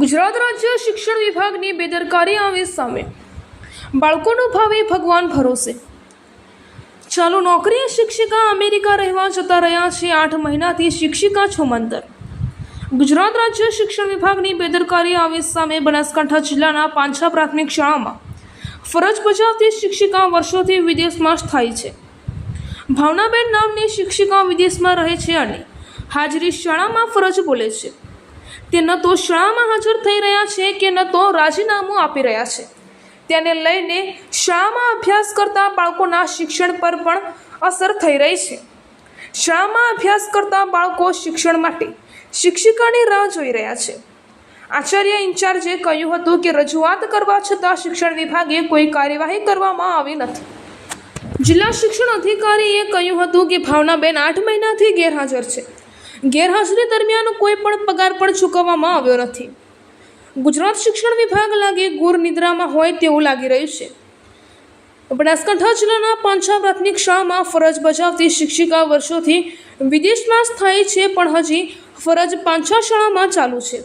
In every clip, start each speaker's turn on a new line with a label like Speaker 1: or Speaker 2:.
Speaker 1: ગુજરાત રાજ્ય શિક્ષણ વિભાગની બેદરકારી આવે સામે. બાળકોનું ભાવિ ભગવાન ભરોસે. ચાલુ નોકરીએ શિક્ષિકા અમેરિકા રહેવા જતા રહ્યા છે આઠ મહિનાથી શિક્ષિકા છુમંતર. ગુજરાત રાજ્ય શિક્ષણ વિભાગની બેદરકારી આવે સામે બનાસકાંઠા જિલ્લાના પાંછા પ્રાથમિક શાળામાં. ફરજ બજાવતી શિક્ષિકા વર્ષોથી વિદેશમાં સ્થાયી છે. ભાવનાબેન નામની શિક્ષિકા વિદેશમાં રહે છે અને હાજરી શાળામાં ફરજ બોલે છે. તે ન તો શાળામાં હાજર થઈ રહ્યા છે કે ન તો રાજીનામું આપી રહ્યા છે. તેને લઈને શાળામાં અભ્યાસ કરતા બાળકોના શિક્ષણ પર પણ અસર થઈ રહી છે. શાળામાં અભ્યાસ કરતા બાળકો શિક્ષણ માટે શિક્ષિકાની રાહ જોઈ રહ્યા છે. આચાર્ય ઇન્ચાર્જે કહ્યું હતું કે રજૂઆત કરવા છતાં શિક્ષણ વિભાગે કોઈ કાર્યવાહી કરવામાં આવી નથી. જિલ્લા શિક્ષણ અધિકારીએ કહ્યું હતું કે ભાવનાબેન આઠ મહિનાથી ગેરહાજર છે. ગેરહાજરી દરમિયાન કોઈ પણ પગાર પણ ચૂકવવામાં આવ્યો નથી. ગુજરાત શિક્ષણ વિભાગ લાગે ગુર નિદ્રામાં હોય તેવું લાગી રહ્યું છે. બનાસકાંઠા જિલ્લાના પાંચા પ્રાથમિક શાળામાં ફરજ બજાવતી શિક્ષિકા વર્ષોથી વિદેશમાં સ્થાયી છે, પણ હજી ફરજ પાંચા શાળામાં ચાલુ છે.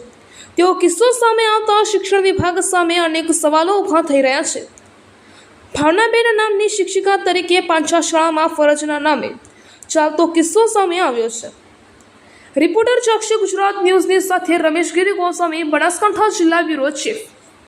Speaker 1: તેઓ કિસ્સો સામે આવતા શિક્ષણ વિભાગ સામે અનેક સવાલો ઊભા થઈ રહ્યા છે. ભાવનાબેન નામની શિક્ષિકા તરીકે પાંચા શાળામાં ફરજના નામે ચાલતો કિસ્સો સામે આવ્યો છે. રિપોર્ટર ચક્ષુ ગુજરાત ન્યૂઝની સાથે રમેશગીરી ગોસ્વામી બનાસકાંઠા જિલ્લા બ્યુરો ચીફ.